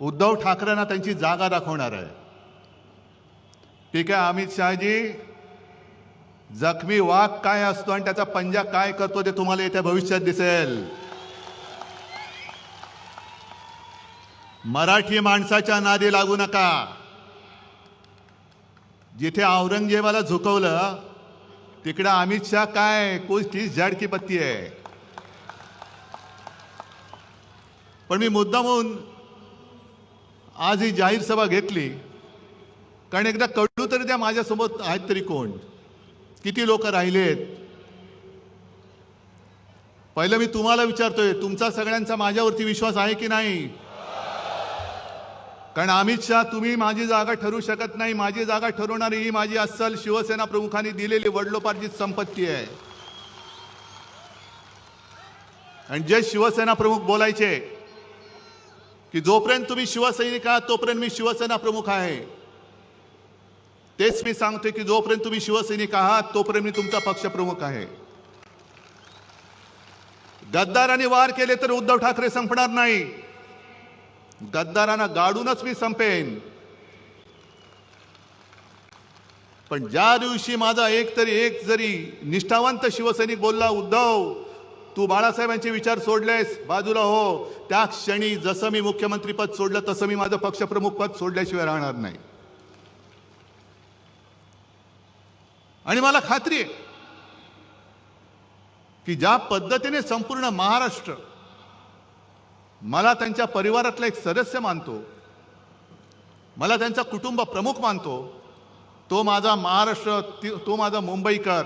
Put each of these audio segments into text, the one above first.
उद्धव ठाकरेंना त्यांची जागा दाखवणार आहे. ठीक आहे अमित शहाजी जखमी वाघ काय असतो आणि त्याचा पंजा काय करतो ते तुम्हाला येत्या भविष्यात दिसेल. मराठी माणसाच्या नादी लागू नका. जिथे औरंगजेबाला झुकवलं तिकडे अमित शहा काय? कुछ तीस झाड की पत्ती आहे. पण मी मुद्दामहून आज ही जाहीर सभा घेतली. कारण एकदा कळू तरी त्या माझ्यासोबत आहेत तरी कोण? किती लोक राहिलेत? पहिलं मी तुम्हाला विचारतोय तुमचा सगळ्यांचा माझ्यावरती विश्वास आहे की नाही? कारण अमित शहा तुम्ही माझी जागा ठरू शकत नाही. माझी जागा ठरवणारी ही माझी अस्सल शिवसेना प्रमुखांनी दिलेली वडलोपार्जित संपत्ती आहे. आणि जे शिवसेना प्रमुख बोलायचे की जोपर्यंत तुम्ही शिवसैनिक आहात तोपर्यंत मी शिवसेना प्रमुख आहे. तेच मी सांगतोय की जोपर्यंत तुम्ही शिवसैनिक आहात तोपर्यंत मी तुमचा पक्ष प्रमुख आहे. गद्दारांनी वार केले तर उद्धव ठाकरे संपणार नाही. गद्दारांना गाडूनच मी संपेन. पण ज्या दिवशी माझा एक तरी एक जरी निष्ठावंत शिवसैनिक बोलला उद्धव तू बाळासाहेबांचे विचार सोडलेस. बाजूला हो. त्या क्षणी जसं मी मुख्यमंत्रीपद सोडलं तसं मी माझं पक्षप्रमुख पद सोडल्याशिवाय राहणार नाही. आणि मला खात्री आहे की ज्या पद्धतीने संपूर्ण महाराष्ट्र मला त्यांच्या परिवारातला एक सदस्य मानतो मला त्यांचा कुटुंब प्रमुख मानतो तो माझा महाराष्ट्र ती- तो माझा मुंबईकर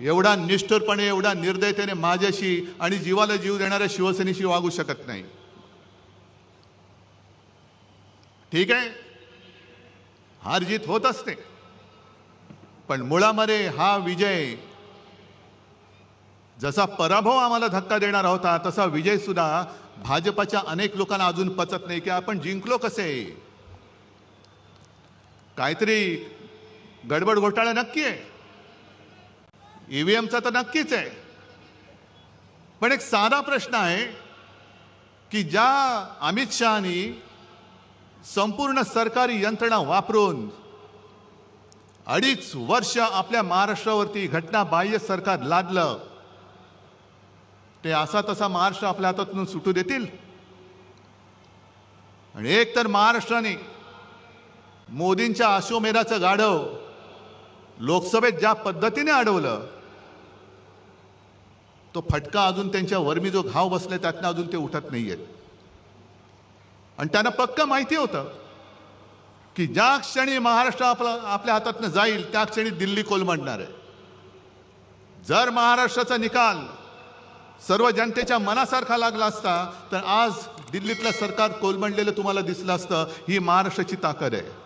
एवढा निष्ठुरपणे एवढा निर्दयतेने माझ्याशी आणि जीवाला जीव देणाऱ्या शिवसेनेशी वागू शकत नाही. ठीक आहे? हारजीत होत असते. पण मुळामध्ये हा विजय जसा पराभव आम्हाला धक्का देणारा होता तसा विजय सुद्धा भाजपच्या अनेक लोकांना अजून पचत नाही की आपण जिंकलो कसे? काहीतरी गडबड घोटाळा नक्की आहे. ईव्हीएमचा तर नक्कीच आहे. पण एक साधा प्रश्न आहे की ज्या अमित शहानी संपूर्ण सरकारी यंत्रणा वापरून अडीच वर्ष आपल्या महाराष्ट्रावरती घटना बाह्य सरकार लादलं ते असा तसा महाराष्ट्र आपल्या हातातून सुटू देतील? आणि एक तर महाराष्ट्राने मोदींच्या अश्वमेधाचं गाढव लोकसभेत ज्या पद्धतीने अडवलं तो फटका अजून त्यांच्या वर्मी जो घाव बसलाय त्यातनं अजून ते उठत नाही आहेत आणि त्यांना पक्क माहिती होतं की ज्या क्षणी महाराष्ट्र आपला आपल्या हातातनं जाईल त्या क्षणी दिल्ली कोलमडणार आहे. जर महाराष्ट्राचा निकाल सर्व जनतेच्या मनासारखा लागला असता तर आज दिल्लीतलं सरकार कोलमडलेलं तुम्हाला दिसलं असतं ही महाराष्ट्राची ताकद आहे.